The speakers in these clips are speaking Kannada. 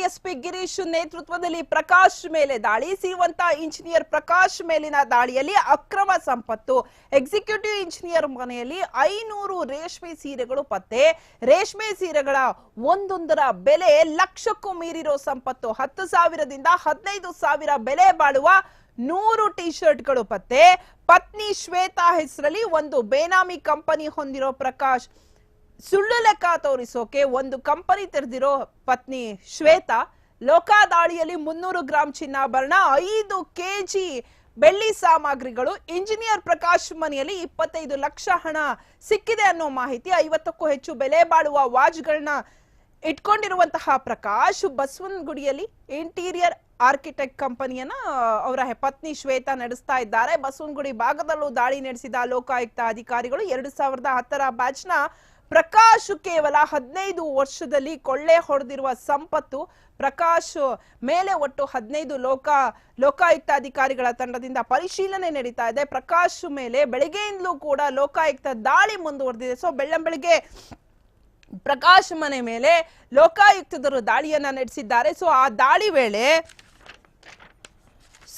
ಡಿವೈಎಸ್ಪಿ ಗಿರೀಶ್ ನೇತೃತ್ವದಲ್ಲಿ ಪ್ರಕಾಶ್ ಮೇಲೆ ದಾಳಿ. ಸಿರುವಂತ ಇಂಜಿನಿಯರ್ ಪ್ರಕಾಶ್ ಮೇಲಿನ ದಾಳಿಯಲ್ಲಿ ಅಕ್ರಮ ಸಂಪತ್ತು. ಎಕ್ಸಿಕ್ಯೂಟಿವ್ ಇಂಜಿನಿಯರ್ ಮನೆಯಲ್ಲಿ ಐನೂರು ರೇಷ್ಮೆ ಸೀರೆಗಳು ಪತ್ತೆ. ರೇಷ್ಮೆ ಸೀರೆಗಳ ಒಂದೊಂದರ ಬೆಲೆ ಲಕ್ಷಕ್ಕೂ ಮೀರಿರೋ ಸಂಪತ್ತು. ಹತ್ತು ಸಾವಿರದಿಂದ ಹದಿನೈದು ಸಾವಿರ ಬೆಲೆ ಬಾಳುವ ನೂರು ಟಿ ಶರ್ಟ್ಗಳು ಪತ್ತೆ. ಪತ್ನಿ ಶ್ವೇತಾ ಹೆಸರಲ್ಲಿ ಒಂದು ಬೇನಾಮಿ ಕಂಪನಿ ಹೊಂದಿರೋ ಪ್ರಕಾಶ್. ಸುಳ್ಳು ಲೆಕ್ಕ ತೋರಿಸೋಕೆ ಒಂದು ಕಂಪನಿ ತೆರೆದಿರೋ ಪತ್ನಿ ಶ್ವೇತಾ ಲೋಕ ದಾಳಿಯಲ್ಲಿ ಮುನ್ನೂರು ಗ್ರಾಂ ಚಿನ್ನಾಭರಣ ಐದು ಕೆಜಿ ಬೆಳ್ಳಿ ಸಾಮಗ್ರಿಗಳು, ಇಂಜಿನಿಯರ್ ಪ್ರಕಾಶ್ ಮನೆಯಲ್ಲಿ ಇಪ್ಪತ್ತೈದು ಲಕ್ಷ ಹಣ ಸಿಕ್ಕಿದೆ ಅನ್ನೋ ಮಾಹಿತಿ ಐವತ್ತಕ್ಕೂ ಹೆಚ್ಚು ಬೆಲೆ ಬಾಳುವ ವಾಚ್ಗಳನ್ನ ಇಟ್ಕೊಂಡಿರುವಂತಹ ಪ್ರಕಾಶ್, ಬಸವನಗುಡಿಯಲ್ಲಿ ಇಂಟೀರಿಯರ್ ಆರ್ಕಿಟೆಕ್ಟ್ ಕಂಪನಿಯನ್ನ, ಅವರ ಪತ್ನಿ ಶ್ವೇತಾ ನಡೆಸ್ತಾ ಇದ್ದಾರೆ. ಬಸವನಗುಡಿ ಭಾಗದಲ್ಲೂ ದಾಳಿ ನಡೆಸಿದ ಲೋಕಾಯುಕ್ತ ಅಧಿಕಾರಿಗಳು ಎರಡು ಸಾವಿರದ ಹತ್ತರ ಬ್ಯಾಚ್ನ ಪ್ರಕಾಶ್ ಕೇವಲ ಹದಿನೈದು ವರ್ಷದಲ್ಲಿ ಕೊಳ್ಳೆ ಹೊಡೆದಿರುವ ಸಂಪತ್ತು ಪ್ರಕಾಶ್ ಮೇಲೆ ಒಟ್ಟು ಹದಿನೈದು ಲೋಕ ಲೋಕಾಯುಕ್ತ ಅಧಿಕಾರಿಗಳ ತಂಡದಿಂದ ಪರಿಶೀಲನೆ ನಡೀತಾ ಇದೆ. ಪ್ರಕಾಶ್ ಮೇಲೆ ಬೆಳಗ್ಗೆಯಿಂದಲೂ ಕೂಡ ಲೋಕಾಯುಕ್ತ ದಾಳಿ ಮುಂದುವರೆದಿದೆ. ಸೊ, ಬೆಳ್ಳಂಬೆಳಿಗ್ಗೆ ಪ್ರಕಾಶ್ ಮನೆ ಮೇಲೆ ಲೋಕಾಯುಕ್ತದರು ದಾಳಿಯನ್ನ ನಡೆಸಿದ್ದಾರೆ. ಸೊ, ಆ ದಾಳಿ ವೇಳೆ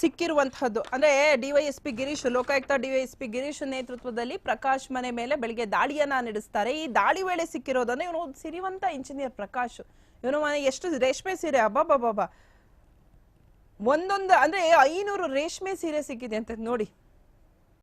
ಸಿಕ್ಕಿರುವಂತಹದ್ದು ಅಂದ್ರೆ ಡಿವೈಎಸ್ಪಿ ಗಿರೀಶ್, ಲೋಕಾಯುಕ್ತ ಡಿವೈಎಸ್ಪಿ ಗಿರೀಶ್ ನೇತೃತ್ವದಲ್ಲಿ ಪ್ರಕಾಶ್ ಮನೆ ಮೇಲೆ ಬೆಳಿಗ್ಗೆ ದಾಳಿಯನ್ನ ನಡೆಸ್ತಾರೆ. ಈ ದಾಳಿ ವೇಳೆ ಸಿಕ್ಕಿರೋದನ್ನ ಇವನು ಸಿರಿವಂತ ಇಂಜಿನಿಯರ್ ಪ್ರಕಾಶ್. ಇವನು ಎಷ್ಟು ರೇಷ್ಮೆ ಸೀರೆ ಅಬ್ಬಾ ಒಂದೊಂದು, ಅಂದ್ರೆ ಐನೂರು ರೇಷ್ಮೆ ಸೀರೆ ಸಿಕ್ಕಿದೆ ಅಂತ ನೋಡಿ.